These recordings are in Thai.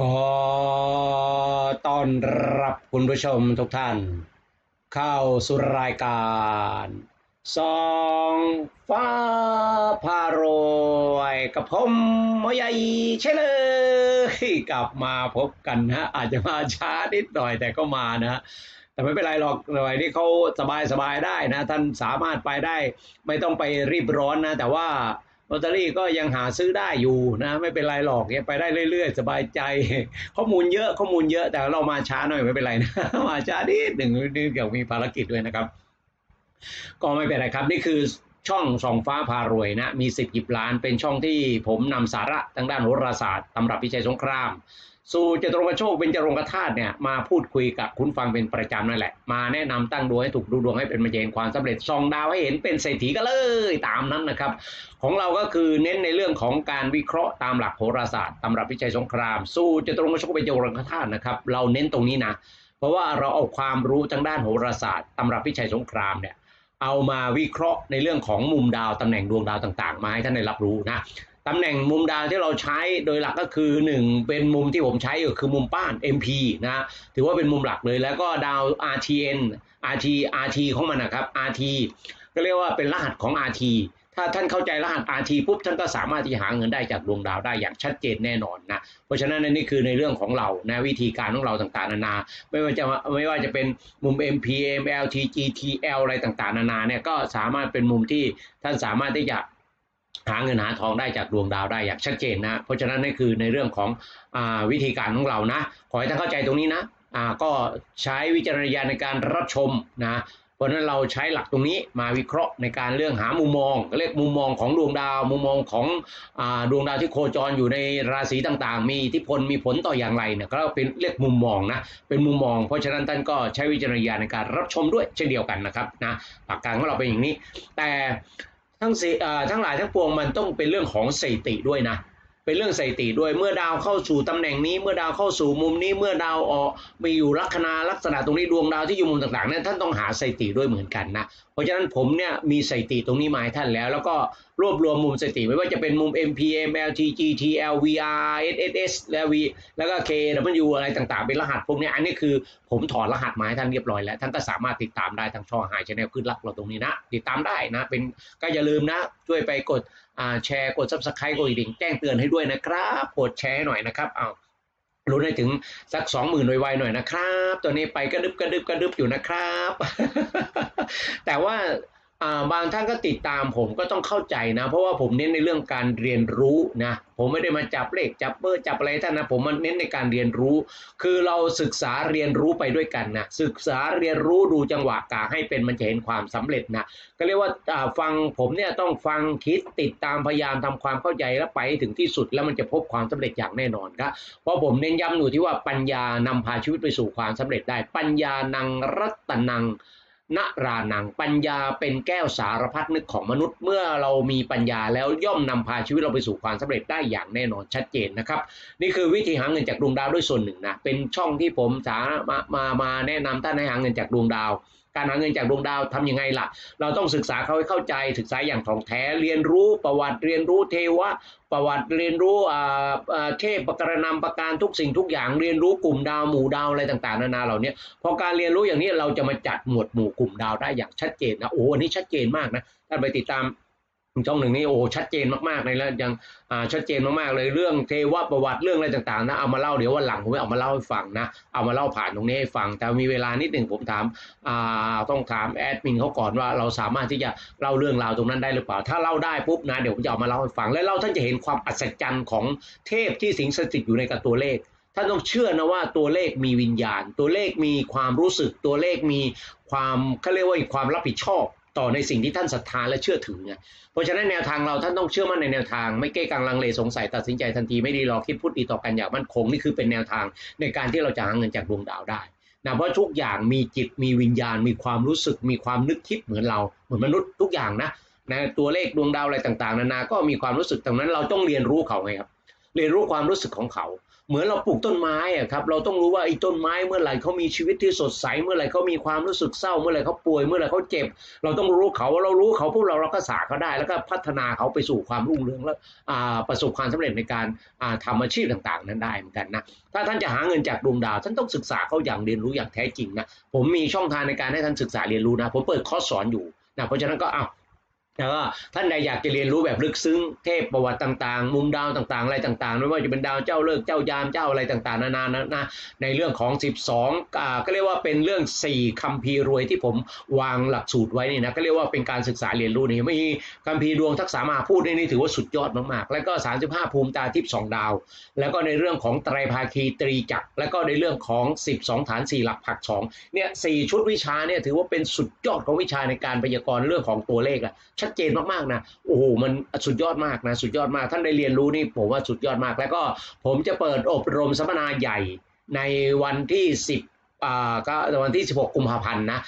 ขอต้อนรับคุณผู้ชมทุกท่าน เข้าสู่รายการสองฟ้าพารวยกับผมหมอใหญ่ใช่เลย กลับมาพบกันนะอาจจะมาช้านิดหน่อยแต่ก็มานะแต่ไม่เป็นไรหรอกหน่อยนี่เขาสบายสบายได้นะ ท่านสามารถไปได้ ไม่ต้องไปรีบร้อนนะ แต่ว่า ลอตเตอรี่ก็ยังหาซื้อได้อยู่นะไม่เป็นไรหรอกยังไปได้เรื่อยๆ สบายใจ ข้อมูลเยอะข้อมูลเยอะแต่เรามาช้าหน่อยไม่เป็นไรนะมาช้านิดหนึ่งนี่เดี๋ยวมีภารกิจด้วยนะครับ ก็ไม่เป็นไรครับ นี่คือช่องสองฟ้าพารวยนะมีสิบหยิบล้านเป็นช่องที่ผมนำสาระทางด้านโหราศาสตร์ตำรับพิชัยสงคราม สู่จตุรงคโชคเป็นจตุรงคธาตุเนี่ยมาพูดคุยกับคุณฟังเป็นประจำนั่นแหละ มาแนะนำตั้งดวงให้ถูกดูดวงให้เป็นมาเจนความสำเร็จซองดาวให้เห็นเป็นเศรษฐีก็เลยตามนั้นนะครับ ของเราก็คือเน้นในเรื่องของการวิเคราะห์ตามหลักโหราศาสตร์ตำรับพิชัยสงคราม สู้จตุรงคโชคเป็นจตุรงคธาตุนะครับเราเน้นตรงนี้นะเพราะว่าเราเอาความรู้ทางด้านโหราศาสตร์ตำรับพิชัยสงครามเนี่ยเอามาวิเคราะห์ในเรื่องของมุมดาวตำแหน่งดวงดาวต่าง ๆ มาให้ท่านได้รับรู้นะ ตำแหน่งมุมดาวที่เราใช้โดยหลักก็คือ 1 เป็นมุมที่ผมใช้ก็คือมุมป้าน MP นะถือว่าเป็นมุมหลักเลยแล้วก็ดาว RTN RT RT ของมันนะครับ RT ก็เรียกว่าเป็นรหัสของ RT ถ้าท่านเข้าใจรหัส RT ปุ๊บท่านก็สามารถที่หาเงินได้จากดวงดาวได้อย่างชัดเจนแน่นอนนะเพราะฉะนั้นนี่คือในเรื่องของเรานะวิธีการของเราต่างๆนานา ไม่ว่าจะไม่ว่าจะเป็นมุม MP ML TG TL อะไรต่างๆ นานาเนี่ยก็สามารถเป็นมุมที่ท่านสามารถที่จะ หาเงินหาทองได้จากดวงดาวได้อย่างชัดเจนนะ เพราะฉะนั้นนี่คือในเรื่องของอวิธีการของเรานะ ขอให้ท่านเข้าใจตรงนี้นะก็ใช้วิจารณญาณในการรับชมนะเพราะฉะนั้นเราใช้หลักตรงนี้มาวิเคราะห์ในการเรื่องหามุมมองเรียกมุมมองของดวงดาว มุมมองของอดวงดาวที่โคจรอยู่ในราศีต่างๆ มีอิทธิพลมีผลต่ออย่างไรเนี่ยก็เป็นเรียกมุมมองนะเป็นมุมมอง เพราะฉะนั้นท่านก็ใช้วิจารณญาณในการรับชมด้วยเช่นเดียวกันนะครับนะหลักการของเราเป็นอย่างนี้ แต่ ทั้งสี่ทั้งหลายทั้งปวงมันต้องเป็นเรื่องของสถิติด้วยนะ เป็นเรื่องสถิติด้วยเมื่อดาวเข้าสู่ตำแหน่งนี้ เมื่อดาวเข้าสู่มุมนี้ เมื่อดาวออกมีอยู่ลัคนาลักษณะตรงนี้ดวงดาวที่อยู่มุมต่างๆเนี่ยท่านต้องหาสถิติด้วยเหมือนกันนะเพราะฉะนั้นผมเนี่ยมีสถิติตรงนี้มาให้ท่านแล้ว แล้วก็รวบรวมมุมสถิติไม่ว่าจะเป็นมุม MP ML TG TL VR SSS และ V แล้วก็ K W อะไรต่างๆ เป็นรหัสพวกเนี้ยอันนี้คือผมถอดรหัสมาให้ท่านเรียบร้อยแล้ว ท่านก็สามารถติดตามได้ทางช่องหายชแนลขึ้นรับเราตรงนี้นะ ติดตามได้นะเป็นก็อย่าลืมนะ ช่วยไปกดแชร์กด subscribe กดกระดิ่งแจ้งเตือนให้ด้วยนะครับกดแชร์หน่อยนะครับเอารู้ได้ถึงสักสองหมื่นไวๆหน่อยนะครับ ตัวนี้ไปกระดึบกระดึบกระดึบอยู่นะครับ แต่ว่า บางท่านก็ติดตามผมก็ต้องเข้าใจนะ เพราะว่าผมเน้นในเรื่องการเรียนรู้นะ ผมไม่ได้มาจับเลขจับเบอร์จับอะไรท่านนะ ผมมันเน้นในการเรียนรู้ คือเราศึกษาเรียนรู้ไปด้วยกันนะ ศึกษาเรียนรู้ดูจังหวะกาให้เป็นมันจะเห็นความสำเร็จนะ ก็เรียกว่าาฟังผมเนี่ยต้องฟังคิดติดตามพยายามทำความเข้าใจแล้วไปถึงที่สุดแล้วมันจะพบความสำเร็จอย่างแน่นอนครับ เพราะผมเน้นย้ำอยู่ที่ว่าปัญญานำพาชีวิตไปสู่ความสำเร็จได้ ปัญญานังรัตนัง นรานังปัญญาเป็นแก้วสารพัดนึกของมนุษย์เมื่อเรามีปัญญาแล้วย่อมนำพาชีวิตเราไปสู่ความสำเร็จได้อย่างแน่นอนชัดเจนนะครับ นี่คือวิธีหาเงินจากดวงดาวด้วยส่วนหนึ่งนะเป็นช่องที่ผมสามารมามาแนะนำท่านให้หาเงินจากดวงดาว การหาเงินจากดวงดาวทำยังไงล่ะ เราต้องศึกษาเขาให้เข้าใจศึกษาอย่างถ่องแท้เรียนรู้ประวัติเรียนรู้เทวะ ประวัติเรียนรู้อ่าอ่าเทพประการนำประการทุกสิ่งทุกอย่างเรียนรู้กลุ่มดาวหมู่ดาวอะไรต่างๆนานาเหล่านี้พอการเรียนรู้อย่างนี้เราจะมาจัดหมวดหมู่กลุ่มดาวได้อย่างชัดเจนนะโอ้อันนี้ชัดเจนมากนะท่านไปติดตาม ช่องหนึ่งนี่โอ้ชัดเจนมากๆเลยแล้วยังอ่าชัดเจนมากๆเลยเรื่องเทวประวัติเรื่องอะไรต่างๆนะเอามาเล่าเดี๋ยววันหลังผมเอามาเล่าให้ฟังนะเอามาเล่าผ่านตรงนี้ให้ฟัง แต่มีเวลานิดหนึ่งผมถามอ่าต้องถามแอดมินเขาก่อนว่าเราสามารถที่จะเล่าเรื่องราวตรงนั้นได้หรือเปล่า ถ้าเล่าได้ปุ๊บนะเดี๋ยวผมจะเอามาเล่าให้ฟัง และเล่าท่านจะเห็นความอัศจรรย์ของเทพที่สิงสถิตอยู่ในกับตัวเลขท่านต้องเชื่อนะว่าตัวเลขมีวิญญาณ ตัวเลขมีความรู้สึกตัวเลขมีความเขาเรียกว่าความรับผิดชอบ ต่อในสิ่งที่ท่านศรัทธาและเชื่อถือไงเพราะฉะนั้นแนวทางเราท่านต้องเชื่อมั่นในแนวทางไม่เก้กังลังเลสงสัยตัดสินใจทันทีไม่ดีรอคิดพูดดีต่อกันอย่างมั่นคงนี่คือเป็นแนวทางในการที่เราจะหาเงินจากดวงดาวได้นะเพราะทุกอย่างมีจิตมีวิญญาณ มีความรู้สึก มีความนึกคิดเหมือนเราเหมือนมนุษย์ทุกอย่างนะนะตัวเลขดวงดาวอะไรต่างๆ นานาก็มีความรู้สึกตรงนั้นเราต้องเรียนรู้เขาไงครับเรียนรู้ความรู้สึกของเขา เหมือนเราปลูกต้นไม้อะครับเราต้องรู้ว่าไอ้ต้นไม้เมื่อไหร่เขามีชีวิตที่สดใสเมื่อไหร่เขามีความรู้สึกเศร้า เมื่อไหร่เขาป่วยเมื่อไหร่เขาเจ็บ เราต้องรู้เขาเรารู้เขาพวกเราเราก็สาเขาได้ แล้วก็พัฒนาเขาไปสู่ความรุ่งเรืองแล้วประสบความสำเร็จในการอ่าทำอาชีพต่างๆ นั้นได้เหมือนกันนะถ้าท่านจะหาเงินจากดวงดาว ท่านต้องศึกษาเขาอย่างเรียนรู้อย่างแท้จริงนะผมมีช่องทางในการให้ท่านศึกษาเรียนรู้นะผมเปิดคอร์สสอนอยู่นะเพราะฉะนั้นก็อ้าว แล้วก็ท่านใดอยากจะเรียนรู้แบบลึกซึ้งเทพประวัติต่างๆ มุมดาวต่างๆ อะไรต่างๆ ไม่ว่าจะเป็นดาวเจ้าเลิกเจ้ายามเจ้าอะไรต่างๆ นานานะในเรื่องของ 12อ่าก็เรียกว่าเป็นเรื่อง 4คัมภีร์รวยที่ผมวางหลักสูตรไว้นี่นะก็เรียกว่าเป็นการศึกษาเรียนรู้นี่มีคัมภีร์ดวงทักษะมาพูดนี่ถือว่าสุดยอดมากๆ แล้วก็ 35 ภูมิตาทิพย์สองดาว แล้วก็ในเรื่องของไตรภาคีตรีจักรแล้วก็ในเรื่องของ 12 ฐาน 4 หลักผักสองเนี่ยสชุดวิชาเนี่ยถือว่าเป็นสุดยอดของวิชาในการพยากรณ์เรื่องของตัวเลขอะชัดเจนมากๆนะโอ้โหมันสุดยอดมากนะสุดยอดมากท่านได้เรียนรู้นี่ผมว่าสุดยอดมาก แล้วก็ผมจะเปิดอบรมสัมมนาใหญ่ในวันที่ 10 ก็วันที่ 16 กุมภาพันธ์นะ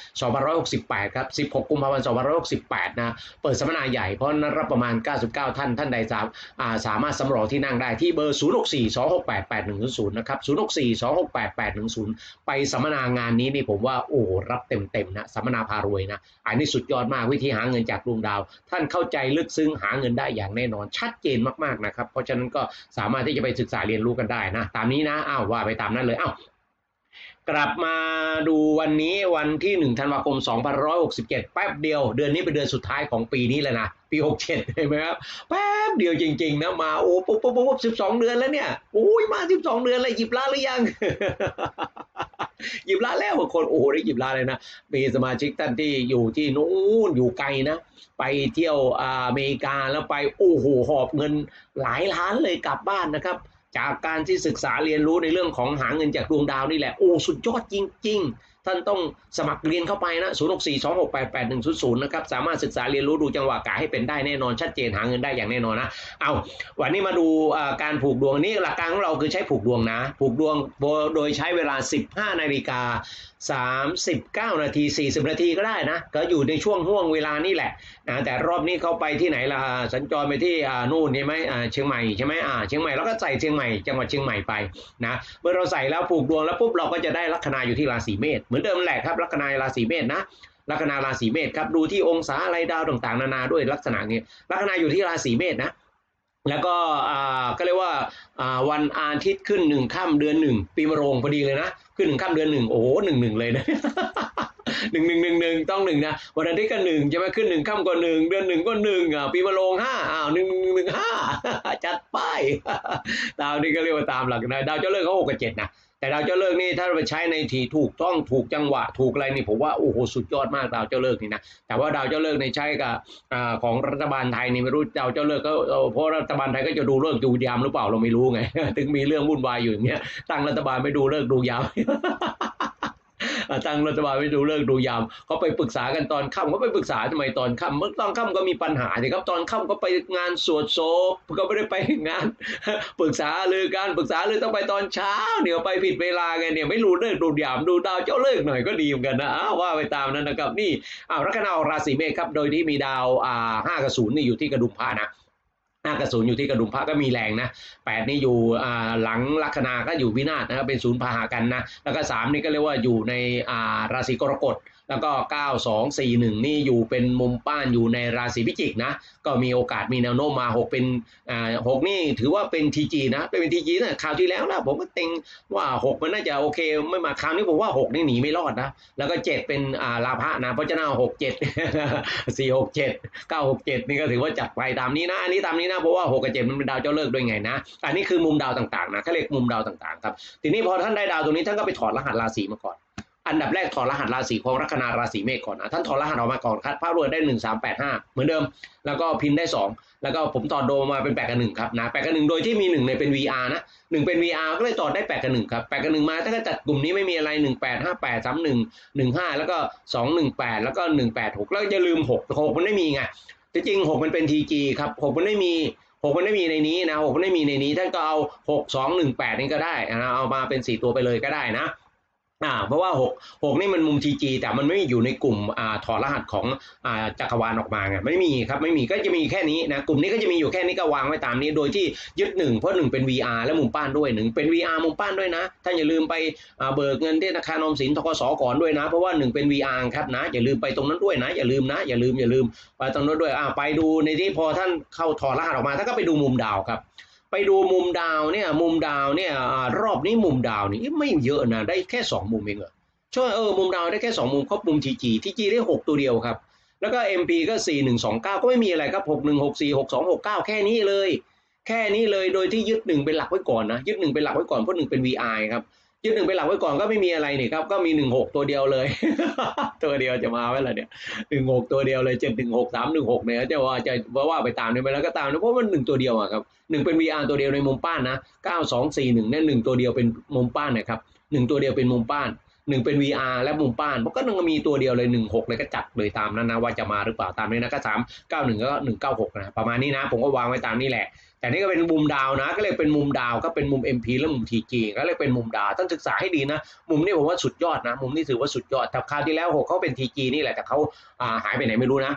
2568 ครับ 16 กุมภาพันธ์2568 นะ เปิดสัมมนาใหญ่เพราะนั้นรับประมาณ 99 ท่าน ท่านใดสามอ่าสามารถสำรองที่นั่งได้ที่เบอร์ 0642688100 นะครับ 0642688100 ไปสัมมนางานนี้นี่ผมว่า โอ้ รับเต็มๆนะ สัมมนาพารวยนะ อันนี้สุดยอดมากวิธีหาเงินจากดวงดาว ท่านเข้าใจลึกซึ้งหาเงินได้อย่างแน่นอน ชัดเจนมากๆนะครับ เพราะฉะนั้นก็สามารถที่จะไปศึกษาเรียนรู้กันได้นะ ตามนี้นะ อ้าวว่าไปตามนั้นเลย อ้าว กลับมาดูวันนี้วันที่ 1 ธันวาคม 2567 แป๊บเดียว เดือนนี้เป็นเดือนสุดท้ายของปีนี้แล้วนะ ปี 67 เห็นไหมครับ แป๊บเดียวจริง ๆ นะ มา โอ้ปุ๊บปุ๊บปุ๊บสิบสองเดือนแล้วเนี่ยโอ้ยมาสิบสองเดือนเลยหยิบล้านหรือยัง หยิบล้านแล้วบางคน โอ้โห ได้หยิบล้านเลยนะ มีสมาชิกท่านที่อยู่ที่นู้นอยู่ไกลนะ ไปเที่ยวอเมริกาแล้วไป โอ้โห หอบเงินหลายล้านเลยกลับบ้านนะครับ จากการที่ศึกษาเรียนรู้ในเรื่องของหาเงินจากดวงดาวนี่แหละโอ้สุดยอดจริงๆ ท่านต้องสมัครเรียนเข้าไปนะ0 6 4 2 6 8 8 1 0 0นะครับ สามารถศึกษาเรียนรู้ดูจังหวะกาให้เป็นได้แน่นอนชัดเจนหาเงินได้อย่างแน่นอนนะ เอาวันนี้มาดูการผูกดวงนี่หลักการของเราคือใช้ผูกดวงนะ ผูกดวงโดยใช้เวลา 15 นาฬิกา 39 นาที 40 นาทีก็ได้นะ ก็อยู่ในช่วงห่วงเวลานี่แหละนะแต่รอบนี้เขาไปที่ไหนล่ะสัญจรไปที่นู่นใช่ไหมเชียงใหม่ใช่ไหมเชียงใหม่แล้วก็ใส่เชียงใหม่จังหวัดเชียงใหม่ไปนะเมื่อเราใส่แล้วผูกดวงแล้วปุ๊บเราก็จะได้ลัคนาอยู่ที่ราศีเมษเหมือนเดิมแหละครับ ลัคนาราศีเมษนะลัคนาราศีเมษครับดูที่องศาอะไรดาวต่างๆ นานาด้วยลักษณะนี้ลัคนาอยู่ที่ราศีเมษนะแล้วก็ก็เรียกว่าอ่าวันอาทิตย์ขึ้นหนึ่งค่ำเดือนหนึ่งปีมะโรงพอดีเลยนะ ขึ้นหนึ่งค่ำเดือนหนึ่งโอ้โหหนึ่งหนึ่งเลยนะ หนึ่งหนึ่งหนึ่งหนึ่งต้องหนึ่งนะวันอาทิตย์ก็หนึ่งใช่ไหมขึ้นหนึ่งค่ำก็หนึ่งเดือนหนึ่งก็หนึ่งอ่าปีมะโรงห้าอ้าวหนึ่งหนึ่งหนึ่งห้าจัดป้ายดาวนี่ก็เรียกว่าตามหลักนะดาวเจ้าเลิกเขาหกกับเจ็ดนะแต่ดาวเจ้าเลิกนี่ถ้าไปใช้ในทีถูกต้องถูกจังหวะถูกอะไรนี่ผมว่าโอ้โหสุดยอดมากดาวเจ้าเลิกนี่นะแต่ว่าดาวเจ้าเลิกในใช้กับอของรัฐบาลไทยนี่ไม่รู้ดาวเจ้าเลิกก็เพราะรัฐบาลไทยก็จะดูเลิกดูยามหรือเปล่าเราไม่รู้ไง ถึงมีเรื่องวุ่นวายอยู่อย่างเงี้ยตั้งรัฐบาลไม่ดูเลิกดูยาม ตั้งรัฐบาลไม่ดูเลิกดูยามเขาไปปรึกษากันตอนค่ำเขาไปปรึกษาทำไมตอนค่ำเมื่อตอนค่ำก็มีปัญหาสิครับตอนค่ำก็ไปงานสวดโศพก็ไม่ได้ไปงาน ปรึกษาเลือการปรึกษาเลือต้องไปตอนเช้าเดี๋ยวไปผิดเวลาไงเนี่ยไม่รู้เลิกดูยามดูดาวเจ้าเลิกหน่อยก็ดีเหมือนกันนะวว่าไปตามนั้นนะครับนี่อ้าวลัคนาราศีเมษครับโดยที่มีดาวอ่าห้ากับศูนย์นี่อยู่ที่กระดุมพระนะ ห้ากระสูนอยู่ที่กระดุมพระก็มีแรงนะแปดนี่อยู่หลังลัคนาก็อยู่วินาศนะครับเป็นศูนย์พาหากันนะแล้วก็สามนี่ก็เรียกว่าอยู่ในราศีกรกฎ แล้วก็เก้าสองสี่หนึ่งนี่อยู่เป็นมุมป้านอยู่ในราศีพิจิกนะ ก็มีโอกาสมีแนวโน้มมาหกเป็นอ่าหนี่ถือว่าเป็นทีจีนะ เป็นทีจีนะคราวที่แล้วนะผมก็เต็งว่าหกมันน่าจะโอเค ไม่มาคราวนี้ผมว่าหกนี่หนีไม่รอดนะ แล้วก็เจ็ดเป็นอ่าลาภะนะ เพราะฉะนั้นหกเจ็ดสี่หกเจ็ดเก้าหกเจ็ดนี่ก็ถือว่าจัดไปตามนี้นะ อันนี้ตามนี้นะเพราะว่าหกกับเจ็ดมันเป็นดาวเจ้าเลิกด้วยไงนะ อันนี้คือมุมดาวต่างๆนะเขาเรียกมุมดาวต่างๆครับ ทีนี้พอท่านได้ดาวตรงนี้ท่านก็ไปถอดรหัสราศีมาก่อน อันดับแรกถอดรหัสราศีของลัคนาราศีเมษก่อนนะท่านถอดรหัสออกมาก่อนคัดภาพรวมได้หนึ่งสามแปดห้าเหมือนเดิม แล้วก็พินได้สองแล้วก็ผมต่อโดมาเป็นแปดกับหนึ่งครับนะแปดกับหนึ่งโดยที่มีหนึ่งในเป็น VR นะหนึ่งเป็น VR ก็เลยต่อได้แปดกับหนึ่งครับแปดกับหนึ่งมาถ้าก็จัดกลุ่มนี้ไม่มีอะไรหนึ่งแปดห้าแปดสามหนึ่งหนึ่งห้าแล้วก็สองหนึ่งแปดแล้วก็หนึ่งแปดหกแล้วอย่าลืมหกหกมันไม่มีไงที่จริงหกมันเป็นทีจีครับหกมันไม่มีหกมันไม่มีในนี้นะหกมันไม่มีในนี้ท่านก็เอาหกสองหนึ่งแปดนี่ก็ได้นะเอามาเป็นสี่ตัวไปเลยก็ได้นะ อ่าเพราะว่าหกหกนี่มันมุม TG แต่มันไม่อยู่ในกลุ่มอ่าถอดรหัสของอ่าจักรวาลออกมาไงไม่มีครับไม่มีก็จะมีแค่นี้นะกลุ่มนี้ก็จะมีอยู่แค่นี้ก็วางไว้ตามนี้โดยที่ยึดหนึ่งเพราะหนึ่งเป็น VR และมุมป้านด้วยหนึ่งเป็น VR มุมป้านด้วยนะท่านอย่าลืมไปอ่าเบิกเงินที่ธนาคารอมสินทกสก่อนด้วยนะ เพราะว่าหนึ่งเป็น VR ครับนะอย่าลืมไปตรงนั้นด้วยนะอย่าลืมนะ อย่าลืมอย่าลืมไปตรงนั้นด้วยอ่าไปดูในที่พอท่านเข้าถอดรหัสออกมาท่านก็ไปดูมุมดาวครับ ไปดูมุมดาวเนี่ยมุมดาวเนี่ยรอบนี้มุมดาวนี่ไม่เยอะนะได้แค่สองมุมเองเหรอช่วยเออมุมดาวได้แค่สองมุมครบมุมทีจีทีจีได้หกตัวเดียวครับ แล้วก็ MP ก็สี่หนึ่งสองเก้าก็ไม่มีอะไรครับหกหนึ่งหกสี่หกสองหกเก้าแค่นี้เลย แค่นี้เลยโดยที่ยึดหนึ่งเป็นหลักไว้ก่อนนะยึดหนึ่งเป็นหลักไว้ก่อนเพราะหนึ่งเป็น VI ครับ ยึดหนึ่งเป็นหลังไว้ก่อนก็ไม่มีอะไรนี่ครับ ก็มีหนึ่งหกตัวเดียวเลย ตัวเดียวจะมาไว้ละเนี่ยหนึ่งหกตัวเดียวเลยเจ็ดหนึ่งหกสามหนึ่งหกเนี่ยจะว่าจะว่าไปตามนี้ไปแล้วก็ตามนะเพราะมันหนึ่งตัวเดียวอะครับหนึ่งเป็น VR ตัวเดียวในมุมป้านนะเก้าสองสี่หนึ่งเนี่ยหนึ่งตัวเดียวเป็นมุมป้านนะครับหนึ่งตัวเดียวเป็นมุมป้าน หนึ่งเป็น VR และมุมป้านมันก็นึงมีตัวเดียวเลยหนึ่งหกเลยก็จัดเลยตามนั้นนะว่าจะมาหรือเปล่าตามนี้นะก็สามเก้าหนึ่งก็หนึ่งเก้าหกนะประมาณนี้นะ ผมก็วางไว้ตามนี้แหละ แต่นี่ก็เป็นมุมดาวนะ ก็เลยเป็นมุมดาวก็เป็นมุม MP และมุม TG ก็เลยเป็นมุมดาวต้องศึกษาให้ดีนะ มุมนี้ผมว่าสุดยอดนะ มุมนี้ถือว่าสุดยอดแต่คราวที่แล้วหกเขาเป็น TG นี่แหละแต่เขาาหายไปไหนไม่รู้นะ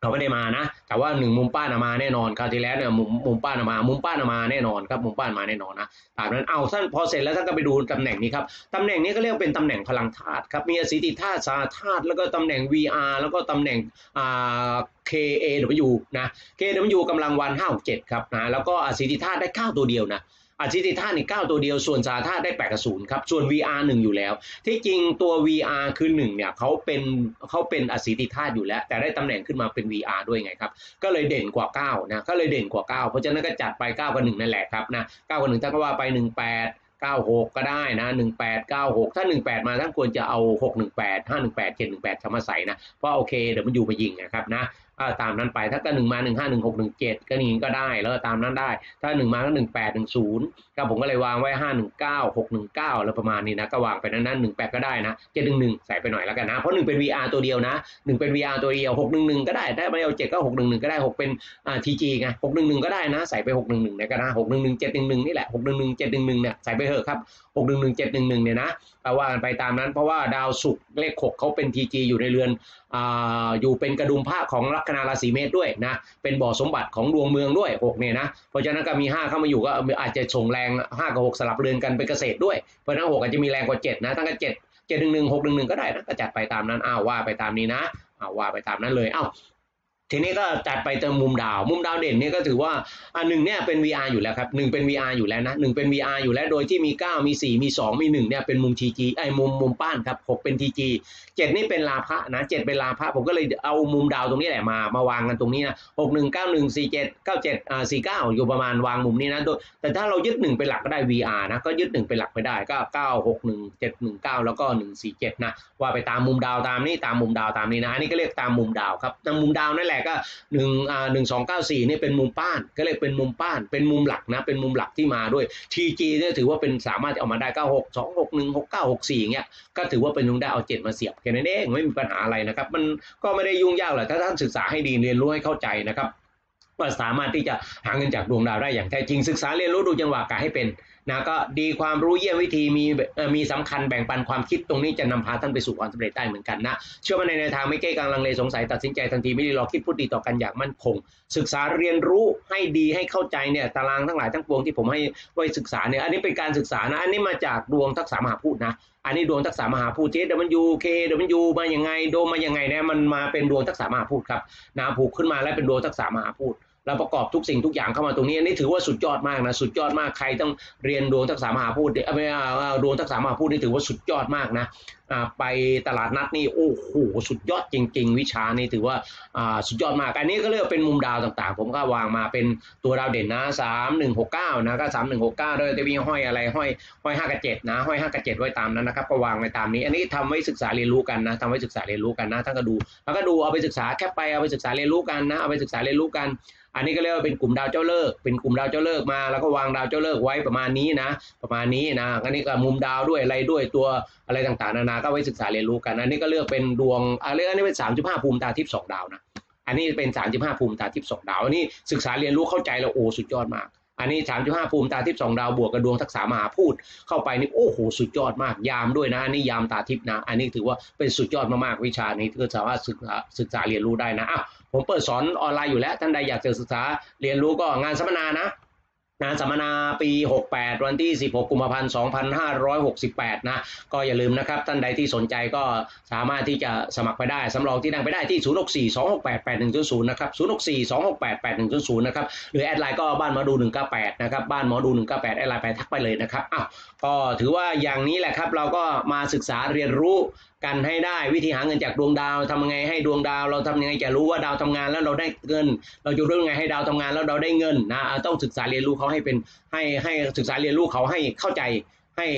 เขาไม่ได้มานะ แต่ว่าหนึ่งมุมป้านมาแน่นอนคราวที่แล้วเนี่ยมุมมุมป้านมา มุมป้านมาแน่นอนครับมุมป้านมาแน่นอนนะตามนั้นเอาท่านพอเสร็จแล้วท่านก็ไปดูตำแหน่งนี้ครับตำแหน่งนี้ก็เรียกเป็นตำแหน่งพลังธาตุครับมีอสิติธาตุสาธาตุแล้วก็ตำแหน่ง VR แล้วก็ตำแหน่งอ่า KAW นะ KAW กำลังวัน567ครับนะแล้วก็อสิติธาตุได้ 9 ตัวเดียวนะ อสิติธาตุนี่9ตัวเดียว ส่วนสาธาตุได้8กับ0ครับ ส่วน VR 1 อยู่แล้ว ที่จริงตัว VR คือ1เนี่ยเขาเป็นเขาเป็นอสิติธาตุอยู่แล้ว แต่ได้ตำแหน่งขึ้นมาเป็น VR ด้วยไงครับ ก็เลยเด่นกว่า9นะก็เลยเด่นกว่า 9 เพราะฉะนั้นก็จัดไป 9 กับ 1 นั่นแหละครับนะ9กับ1ท่านก็ว่าไป 18 96 ก็ได้นะ 18 96 ถ้า 18 มาท่านควรจะเอา 618 518 718เข้ามาใส่นะ เพราะโอเคเดี๋ยวมันอยู่มายิงนะครับนะ อ่าตามนั้นไป ถ้าก็หนึ่งมาหนึ่งห้าหนึ่งหกหนึ่งเจ็ดก็นี้ก็ได้แล้วตามนั้นได้ ถ้าหนึ่งมาก็หนึ่งแปดหนึ่งศูนย์ก็ผมก็เลยวางไว้ห้าหนึ่งเก้าหกหนึ่งเก้าแล้วประมาณนี้นะก็วางไปนั้นนั้นหนึ่งแปดก็ได้นะเจ็ดหนึ่งหนึ่งใส่ไปหน่อยแล้วกันนะ เพราะหนึ่งเป็น VR ตัวเดียวนะหนึ่งเป็น VR ตัวเดียวหกหนึ่งหนึ่งก็ได้ถ้าไม่เอาเจ็ดก็หกหนึ่งหนึ่งก็ได้หกเป็นอ่าทีจีไงหกหนึ่งหนึ่งก็ได้นะใส่ไปหกหนึ่งหนึ่งเนี่ยก็ได้หกหนึ่งหนึ่งเจ็ดหนึ่งหนึ่งนี่แหละหกหนึ่งหนึ่งเจ็ดหนึ่งหนึ่งเนี่ยใส่ไปเถอะครับหกหนึ่งหนึ่งเจ็ดหนึ่งหนึ่งเนี่ยนะก็ว่ากันไปตามนั้นเพราะว่าดาวศุกร์เลขหกเขาเป็นทีจีอยู่ในเรือนอ่าอยู่เป็นกระดุมผ้าของลัคนาราศีเมษด้วยนะเป็นบ่อสมบัติของดวงเมืองด้วยหกเนี่ยนะเพราะฉะนั้นก็มี 5 เข้ามาอยู่ก็อาจจะส่งแรง 5 กับ 6 สลับเรือนกันเป็นเกษตรด้วยเพราะฉะนั้น6อาจจะมีแรงกว่า 7 นะตั้งแต่7 7 1 1 6 1 1 ก็ได้นะก็จัดไปตามนั้นอ้าวว่าไปตามนี้นะอ้าวว่าไปตามนั้นเลยอ้าว ทีนี้ก็จัดไปเติมมุมดาว มุมดาวเด่นเนี่ยก็ถือว่าอันหนึ่งเนี่ยเป็น VR อยู่แล้วครับหนึ่งเป็น VR อยู่แล้วนะหนึ่งเป็น VR อยู่แล้วโดยที่มี 9 มี 4 มี 2 มี1เนี่ยเป็นมุม TG ไอ้มุมมุมป้านครับ6เป็น TG เจ็ดนี่เป็นลาภะนะเจ็ดเป็นลาภะผมก็เลยเอามุมดาวตรงนี้แหละมามาวางกันตรงนี้นะหกหนึ่งเก้าหนึ่งสี่เจ็ดเก้าเจ็ดอ่าสี่เก้าอยู่ประมาณวางมุมนี้นะโดยแต่ถ้าเรายึดหนึ่งเป็นหลักก็ได้ VR นะก็ยึดหนึ่งเป็นหลักไปได้ก็เก้าหกหนึ่งเจ็ดหนึ่งเก้าแล้วก็หนึ่งสี่เจ็ดนะว่าไปตามมุมดาวตามนี้ตามมุมดาวตามนี้นะอันนี้ก็เรียกตามมุมดาวครับตามมุมดาวนั่นแหละก็หนึ่งอ่าหนึ่งสองเก้าสี่นี่เป็นมุมป้านก็เรียกเป็นมุมป้านเป็นมุมหลักนะเป็นมุมหลักที่มาด้วย TG เนี่ยถือว่าเป็นสามารถเอามาได้เก้าหกสองหกหนึ่งหกเก้าหกสี่เงี้ยก็ถือว่าเป็นลุงได้เอาเจ็ดมาเสียบแค่นั้นเองไม่มีปัญหาอะไรนะครับ มันก็ไม่ได้ยุ่งยากหรอกถ้าท่านศึกษาให้ดีเรียนรู้ให้เข้าใจนะครับว่าสามารถที่จะหาเงินจากดวงดาวได้อย่างแท้จริงศึกษาเรียนรู้ดูจังหวะกะให้เป็น นะก็ดีความรู้เยี่ยมวิธีมีมีสำคัญแบ่งปันความคิดตรงนี้จะนำพาท่านไปสู่ความสำเร็จได้เหมือนกันนะเชื่อมั่นในแนวทางไม่เก้กังลังเลสงสัยตัดสินใจทันทีไม่ได้รอคิดพูดดีต่อกันอย่างมั่นคง ศึกษาเรียนรู้ให้ดีให้เข้าใจเนี่ยตารางทั้งหลายทั้งปวงที่ผมให้ไว้ศึกษาเนี่ยอันนี้เป็นการศึกษานะอันนี้มาจากดวงทักษะมหาพูดนะอันนี้ดวงทักษะมหาพูดเจดมันยูเคเดมันยูมาอยังไงโดมมายังไงเนี่ยมันมาเป็นดวงทักษะมหาพูดครับนะผูกขึ้นมาแล้วเป็นดวงทักษะมหาพูด เราประกอบทุกสิ่งทุกอย่างเข้ามาตรงนี้อันนี้ถือว่าสุดยอดมากนะสุดยอดมากใครต้องเรียนดวงทักษะมหาพูดเนี่ยเอ้ยไม่ดวงทักษะมหาพูดนี่ถือว่าสุดยอดมากนะไปตลาดนัดนี่โอ้โหสุดยอดจริง ๆ วิชานี่ถือว่าสุดยอดมาก อันนี้ก็เรียกเป็นมุมดาวต่างๆ ผมก็วางมาเป็นตัวดาวเด่นนะสามหนึ่งหกเก้านะก็สามหนึ่งหกเก้าด้วยจะมีห้อยอะไรห้อยห้อยห้ากับเจ็ดนะห้อยห้ากับเจ็ดไว้ตามนั้นนะครับก็วางไว้ตามนี้ อันนี้ทำไว้ศึกษาเรียนรู้กันนะทำไว้ศึกษาเรียนรู้กันนะท่านก็ดูแล้วก็ดูเอาไปศึกษาแค่ไปเอาไปศึกษาเรียนรู้กันนะเอาไปศึกษาเรียนรู้กันอันนี้ก็เรียกว่าเป็นกลุ่มดาวเจ้าเลิก เป็นกลุ่มดาวเจ้าเลิกมา แล้วก็วางดาวเจ้าเลิกไว้ประมาณนี้นะ ประมาณนี้นะอันนี้ก็มุมดาวด้วยอะไรด้วยตัวอะไรต่างๆนานาก็ไว้ศึกษาเรียนรู้กัน อันนี้ก็เลือกเป็นดวงอันนี้อันนี้เป็นสามจุดห้าภูมิตาทิพย์สองดาวนะ อันนี้เป็นสามจุดห้าภูมิตาทิพย์สองดาว อันนี้ศึกษาเรียนรู้เข้าใจแล้วโอ้สุดยอดมากอันนี้สามจุดห้าภูมิตาทิพย์สองดาวบวกกับดวงทักษะมหาพูดเข้าไปนี่โอ้โหสุดยอดมากยามด้วยนะ อันนี้ยามตาทิพย์นะ อันนี้ถือว่าเป็นสุดยอดมากๆวิชานี้ก็สามารถศึกษาศึกษาเรียนรู้ได้นะอ้าว ผมเปิดสอนออนไลน์อยู่แล้วท่านใดอยากจะศึกษาเรียนรู้ก็งานสัมมนานะ งานสัมมนาปี 68 วันที่ 16 กุมภาพันธ์ 2568 นะ ก็อย่าลืมนะครับ ท่านใดที่สนใจก็สามารถที่จะสมัครไปได้สำรองที่นั่งไปได้ที่ 064 268 8100 นะครับ 064 268 8100 นะครับ หรือแอดไลน์ก็บ้านหมอดู 198 นะครับ บ้านหมอดู 198 แอดไลน์ไปทักไปเลยนะครับ อ้าว ก็ถือว่าอย่างนี้แหละครับ เราก็มาศึกษาเรียนรู้กันให้ได้วิธีหาเงินจากดวงดาวทำยังไงให้ดวงดาว เราทำยังไงจะรู้ว่าดาวทำงานแล้วเราได้เงิน เราจะรู้ยังไงให้ดาวทำงานแล้วเราได้เงินนะ ต้องศึกษาเรียนรู้เขาให้เป็นให้ให้ศึกษาเรียนรู้เขาให้เข้าใจ ให้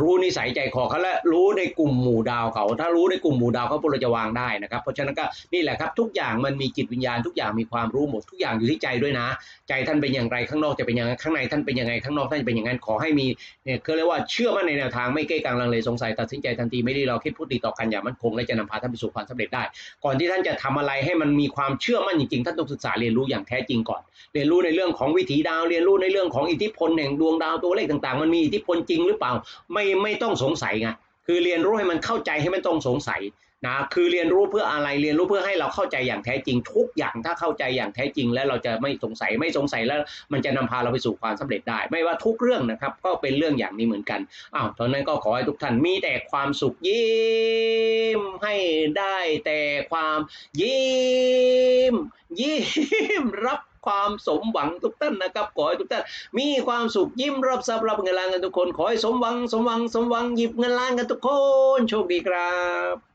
รู้นิสัยใจคอเขาและรู้ในกลุ่มหมู่ดาวเขา ถ้ารู้ในกลุ่มหมู่ดาวเขาพวกเราจะวางได้นะครับ เพราะฉะนั้นก็นี่แหละครับ ทุกอย่างมันมีจิตวิญญาณทุกอย่างมีความรู้หมดทุกอย่างอยู่ที่ใจด้วยนะ ใจท่านเป็นอย่างไรข้างนอกจะเป็นอย่างไรข้างในท่านเป็นอยังไงข้างนอกท่านจะเป็นอย่างนั้นขอให้มีเนี่ยเขาเรียกว่าเชื่อมั่นในแนวทางไม่เก้กังลังเลสงสัยตัดสินใจทันทีไม่ได้เราคิดพูดดีต่อกันอย่างมั่นคงและจะนำพาท่านไปสู่ความสำเร็จได้ ก่อนที่ท่านจะทำอะไรให้มันมีความเชื่อมั่นจริงๆท่านต้องศึกษาเรียนรู้อย่างแท้จริงก่อน เรียนรู้ในเรื่องของวิถีดาวเรียนรู้ในเรื่องของอิทธิพลแห่งดวงดาวตัวเลขต่างๆ มันมีอิทธิพลจริงหรือเปล่าไม่ไม่ต้องสงสัยไงคือเรียนรู้ให้มันเข้าใจให้มันต้องสงสัยนะคือเรียนรู้เพื่ออะไรเรียนรู้เพื่อให้เราเข้าใจอย่างแท้จริง ทุกอย่างถ้าเข้าใจอย่างแท้จริง แล้วเราจะไม่สงสัยไม่สงสัยแล้ว มันจะนำพาเราไปสู่ความสำเร็จได้ ไม่ว่าทุกเรื่องนะครับ ก็เป็นเรื่องอย่างนี้เหมือนกันอ้าวตอนนั้นก็ขอให้ทุกท่านมีแต่ความสุขยิ้มให้ได้แต่ความยิ้มยิ้มรับ ความสมหวังทุกท่านนะครับ ขอให้ทุกท่านมีความสุขยิ้มรับทรัพย์รับเงินล้านกันทุกคน ขอให้สมหวังสมหวังสมหวังหยิบเงินล้านกันทุกคน โชคดีครับ